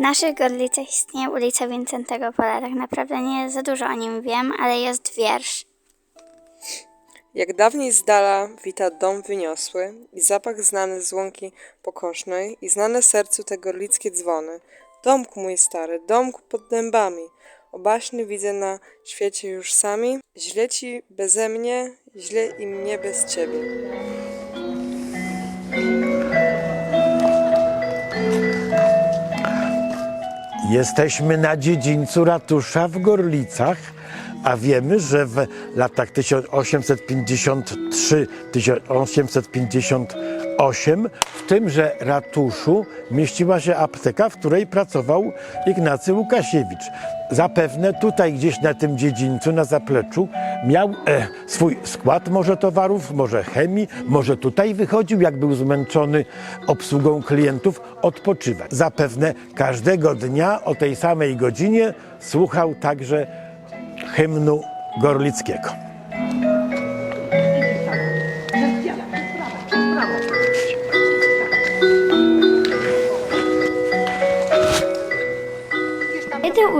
naszych Gorlicach istnieje ulica Wincentego Pola. Tak naprawdę nie za dużo o nim wiem, ale jest wiersz. Jak dawniej z dala wita dom wyniosły i zapach znany z łąki pokosznej i znane sercu te gorlickie dzwony. Domku mój stary, domku pod dębami, obaśny widzę na świecie już sami. Źle ci beze mnie, źle i mnie bez ciebie. Jesteśmy na dziedzińcu ratusza w Gorlicach, a wiemy, że w latach 1853-1858 w tymże ratuszu mieściła się apteka, w której pracował Ignacy Łukasiewicz. Zapewne tutaj gdzieś na tym dziedzińcu, na zapleczu miał e, swój skład może towarów, może chemii, może tutaj wychodził, jak był zmęczony obsługą klientów, odpoczywać. Zapewne każdego dnia o tej samej godzinie słuchał także hymnu Gorlickiego.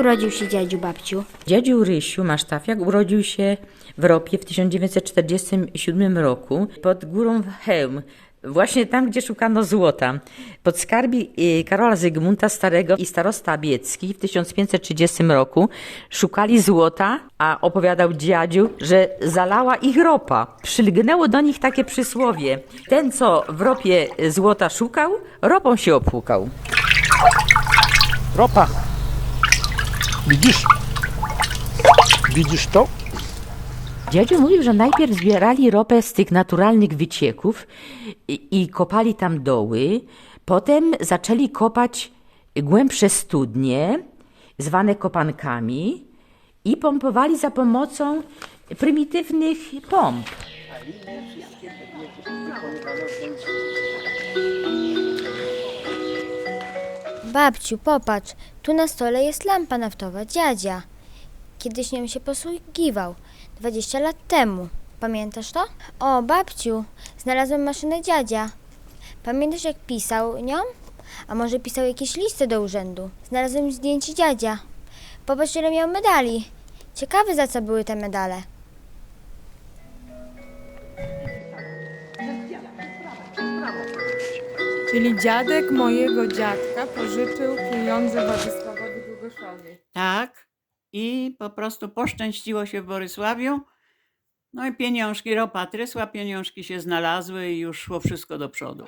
Urodził się dziadziu babciu? Dziadziu Rysiu Masztafiak urodził się w Ropie w 1947 roku pod górą Chełm. Właśnie tam, gdzie szukano złota. Pod skarbi y, Karola Zygmunta Starego i starosta Biecki w 1530 roku szukali złota, a opowiadał dziadziu, że zalała ich ropa. Przylgnęło do nich takie przysłowie. Ten, co w ropie złota szukał, ropą się opłukał. Ropa. Widzisz? Widzisz to? Dziadziu mówił, że najpierw zbierali ropę z tych naturalnych wycieków i, i kopali tam doły. Potem zaczęli kopać głębsze studnie, zwane kopankami, i pompowali za pomocą prymitywnych pomp. Babciu, popatrz, tu na stole jest lampa naftowa dziadzia. Kiedyś nią się posługiwał, 20 lat temu. Pamiętasz to? O, babciu, znalazłem maszynę dziadzia. Pamiętasz jak pisał nią? A może pisał jakieś listy do urzędu? Znalazłem zdjęcie dziadzia. Popatrz ile miał medali. Ciekawe za co były te medale. Czyli dziadek mojego dziadka pożyczył pieniądze Władysławowi Długoszowi. Tak. I po prostu poszczęściło się w Borysławiu. No i pieniążki, ropa trysła, pieniążki się znalazły i już szło wszystko do przodu.